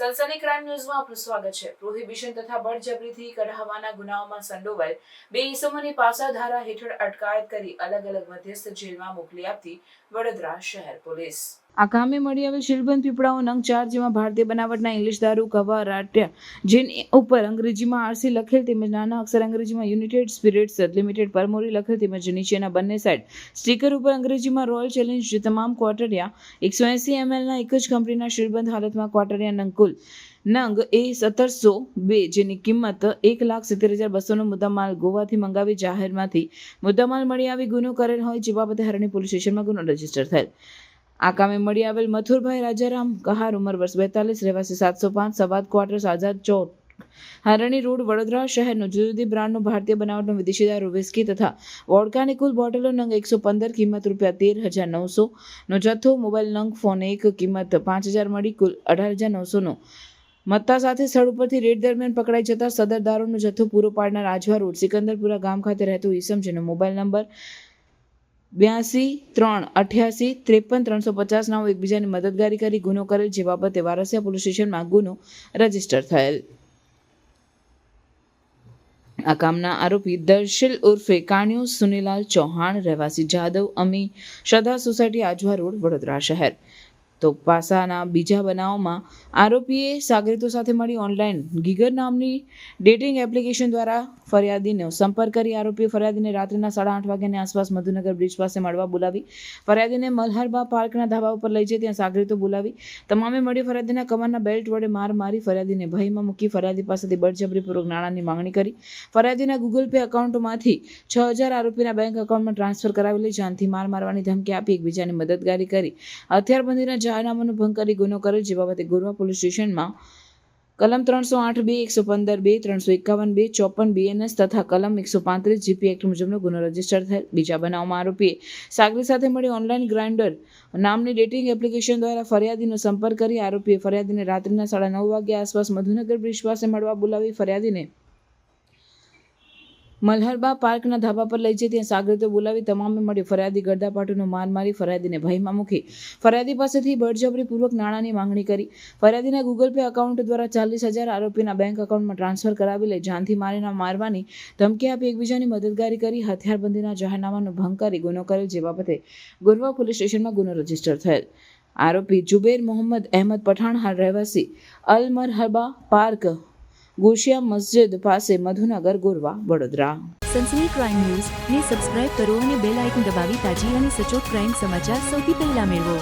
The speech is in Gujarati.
સનસની ક્રાઇમ ન્યૂઝમાં આપનું સ્વાગત છે. પ્રોહિબિશન તથા બળજબરીથી કઢાવવાના ગુનાઓમાં સંડોવાયેલ બે ઈસમોની પાસા ધારા હેઠળ અટકાયત કરી અલગ અલગ મધ્યસ્થ જેલમાં મોકલી આપતી વડોદરા શહેર પોલીસ. આ કામે મળી આવેલ શિલબંધ પીપળાઓ નંગ ચાર જેમાં ભારતીય બનાવટના ઇંગ્લિશ દારૂ કવા રાટ્યા, જેન ઉપર અંગ્રેજીમાં આરસી લખેલ તેમજ નાના અક્ષર અંગ્રેજીમાં યુનાઇટેડ સ્પિરિટ્સ લિમિટેડ પરમોરી લખેલ તેમજ નીચેના બંને સાઇડ સ્ટીકર ઉપર અંગ્રેજીમાં રોયલ ચેલેન્જ જે તમામ ક્વાર્ટરિયા એકસો એંસી એમએલના એક જ કંપનીના શિલબંધ હાલતમાં ક્વાર્ટરિયા નંકુલ નંગ એ સત્તરસો બે જેની કિંમત એક લાખ સિત્તેર હજાર બસોનો મુદ્દામાલ ગોવાથી મંગાવી જાહેરમાંથી મુદ્દામાલ મળી આવી ગુનો કરેલ હોય જે બાબતે હરણી પોલીસ સ્ટેશનમાં ગુનો રજિસ્ટર થયેલ. આ કામે મળી આવેલ મથુરભાઈ રાજારામ કહાર ઉંમર વર્ષ બેતાલીસ, રહેવાસી સાતસો પાંચ, સવાદ ક્વાર્ટર્સ આઝાદ ચોક. હારણી રોડ વડોદરા શહેરનો જુદી જુદી બ્રાન્ડનો ભારતીય બનાવટનો વિદેશી દારૂ, વિસ્કી તથા વોડકાની કુલ બોટલો નંગ એકસો પંદર, કિંમત રૂપિયા તેર હજાર નવસો નો જથ્થો, મોબાઈલ નંગ ફોન એક, કિંમત પાંચ હજાર મળી કુલ અઢાર હજાર નવસોનો મત્તા સાથે સ્થળ ઉપરથી રેડ દરમિયાન પકડાઈ જતા સદર દારૂનો જથ્થો પૂરો પાડનાર આજવા રોડ, સિકંદરપુરા ગામ ખાતે રહેતું ઈસમ જેનો મોબાઈલ નંબર બ્યાસી, ત્રણ, અઠ્યાસી, ત્રેપન, ત્રણસો પચાસ નાઓ એકબીજાની મદદગારી કરી, ગુનો કરેલ, જે બાબતે વારસિયા પોલીસ સ્ટેશનમાં ગુનો રજિસ્ટર થયેલ. આ કામના આરોપી દર્શિલ ઉર્ફે કાણિયો સુનીલાલ ચૌહાણ, રહેવાસી જાદવ, અમી, શ્રદ્ધા સોસાયટી, આજવા રોડ, વડોદરા શહેર. તો પાસાના બીજા બનાવમાં આરોપીએ સાગરીતો સાથે મળી ઓનલાઈન ગીગર નામની ડેટિંગ એપ્લિકેશન દ્વારા ફરિયાદીનો સંપર્ક કરી આરોપીએ ફરિયાદીને રાત્રિના સાડા આઠ વાગ્યાની આસપાસ મધુનગર બ્રિજ પાસે મળવા બોલાવી. ફરિયાદીને મલહરબા પાર્કના ધાબા ઉપર લઈ જઈ ત્યાં સાગરીતો બોલાવી. તમામે મળી ફરિયાદીના કમરના બેલ્ટ વડે માર મારી ફરિયાદીને ભયમાં મૂકી ફરિયાદી પાસેથી બળજબરીપૂર્વક નાણાંની માંગણી કરી. ફરિયાદીના ગૂગલ પે એકાઉન્ટમાંથી છ હજાર આરોપીના બેંક એકાઉન્ટમાં ટ્રાન્સફર કરાવી લઈ જાનથી માર મારવાની ધમકી આપી એકબીજાની મદદગારી કરી. હથિયારબંધીના જાહેરનામાનો ભંગ કરી ગુનો કર્યો જે બાબતે ગોરવા પોલીસ સ્ટેશનમાં કલમ ત્રણસો આઠ બે, એકસો પંદર બે, ત્રણસો એકાવન બે, ચોપન બીએનએસ તથા કલમ એકસો પાંત્રીસ જીપી એક્ટ મુજબનો ગુનો રજિસ્ટર થયેલ. બીજા બનાવમાં આરોપીએ સાગરી સાથે મળી ઓનલાઈન ગ્રાઇન્ડર નામની ડેટિંગ એપ્લિકેશન દ્વારા ફરિયાદીનો સંપર્ક કરી આરોપીએ ફરિયાદીને રાત્રિના સાડા નવ વાગ્યા આસપાસ મધુનગર બ્રિજ પાસે મળવા બોલાવી ફરિયાદીને મલ્હારબા પાર્કના ધાબા પર લઈ જઈ ત્યાં સાગરતો બોલાવી તમામે મળી ફરિયાદી ગરદાપાટુનો માર મારી ફરિયાદીને ભયમાં મૂકી. ફરિયાદી પાસેથી બળજબરીપૂર્વક નાણાંની માંગણી કરી. ફરિયાદીના ગૂગલ પે એકાઉન્ટ દ્વારા ચાલીસ હજાર આરોપીના બેંક એકાઉન્ટમાં ટ્રાન્સફર કરાવી લઈ જાનથી મારીના મારવાની ધમકી આપી એકબીજાની મદદગારી કરી હથિયારબંધીના જાહેરનામાનો ભંગ કરી ગુનો કરેલ જે બાબતે ગુરવા પોલીસ સ્ટેશનમાં ગુનો રજિસ્ટર થયેલ. આરોપી જુબેર મોહમ્મદ અહેમદ પઠાણ રહેવાસી અલ મરહબા પાર્ક ગોશિયા મસ્જિદ પાસે મધુનગર, ગોરવા, વડોદરા. સનસની ક્રાઇમ ન્યૂઝ ને સબસ્ક્રાઇબ કરો અને બેલ આઇકન દબાવી તાજી અને સચોટ ક્રાઇમ સમાચાર સૌથી પહેલા મેળવો.